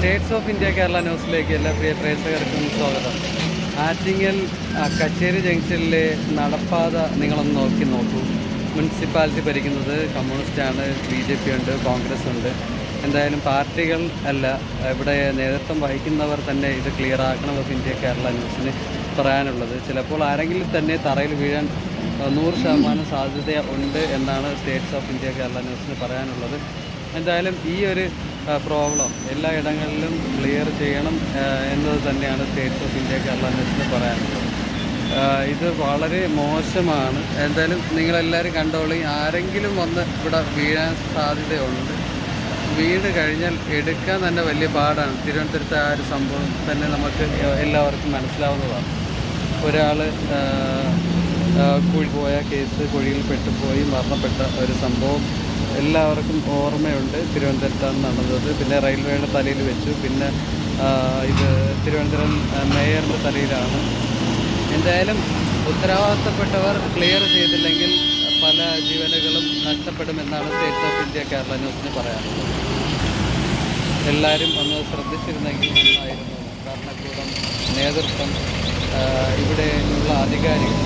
States of India Kerala ന്യൂസിലേക്ക് എല്ലാ പ്രിയ പ്രേക്ഷകർക്കും സ്വാഗതം. ആറ്റിങ്ങൽ കച്ചേരി ജംഗ്ഷനിലെ നടപ്പാത നിങ്ങളൊന്ന് നോക്കി നോക്കൂ. മുനിസിപ്പാലിറ്റി ഭരിക്കുന്നത് കമ്മ്യൂണിസ്റ്റാണ് ബി ജെ പി ഉണ്ട് കോൺഗ്രസ് ഉണ്ട് എന്തായാലും പാർട്ടികൾ അല്ല ഇവിടെ നേതൃത്വം വഹിക്കുന്നവർ തന്നെ ഇത് ക്ലിയർ ആക്കണം ഓഫ് ഇന്ത്യ കേരള ന്യൂസിന് പറയാനുള്ളത്. ചിലപ്പോൾ ആരെങ്കിലും തന്നെ തറയിൽ വീഴാൻ നൂറ് ശതമാനം സാധ്യത ഉണ്ട് എന്നാണ് സ്റ്റേറ്റ്സ് ഓഫ് ഇന്ത്യ കേരള ന്യൂസിന് പറയാനുള്ളത്. എന്തായാലും ഈ ഒരു പ്രോബ്ലം എല്ലാ ഇടങ്ങളിലും ക്ലിയർ ചെയ്യണം എന്നത് തന്നെയാണ് സ്റ്റേറ്റ്സ് ഓഫ് ഇന്ത്യ കേരള ന്യൂസിന് പറയാനുള്ളത്. ഇത് വളരെ മോശമാണ്. എന്തായാലും നിങ്ങളെല്ലാവരും കണ്ടോളി. ആരെങ്കിലും വന്ന് ഇവിടെ വീഴാൻ സാധ്യതയുണ്ട്. വീട് കഴിഞ്ഞാൽ എടുക്കാൻ തന്നെ വലിയ പാടാണ്. തിരുവനന്തപുരത്തെ ആ ഒരു സംഭവം തന്നെ നമുക്ക് എല്ലാവർക്കും മനസ്സിലാവുന്നതാണ്. ഒരാൾ കുഴി പോയ കേസ് കുഴിയിൽ പെട്ടുപോയി മരണപ്പെട്ട ഒരു സംഭവം എല്ലാവർക്കും ഓർമ്മയുണ്ട്. തിരുവനന്തപുരത്താണ് നടന്നത്. പിന്നെ റെയിൽവേയുടെ തലയിൽ വെച്ചു. പിന്നെ ഇത് തിരുവനന്തപുരം മേയറിന്റെ തലയിലാണ്. എന്തായാലും ഉത്തരവാദിത്തപ്പെട്ടവർ ക്ലിയർ ചെയ്തില്ലെങ്കിൽ പല ജീവനുകളും നഷ്ടപ്പെടുമെന്നാണ് സ്റ്റേറ്റ് ഓഫ് ഇന്ത്യ കേരള ന്യൂസിന് പറയാറുള്ളത് എല്ലാവരും ഒന്ന് ശ്രദ്ധിച്ചിരുന്നെങ്കിൽ നന്നായിരുന്നു. ഭരണകൂടം നേതൃത്വം ഇവിടെയുള്ള അധികാരികൾ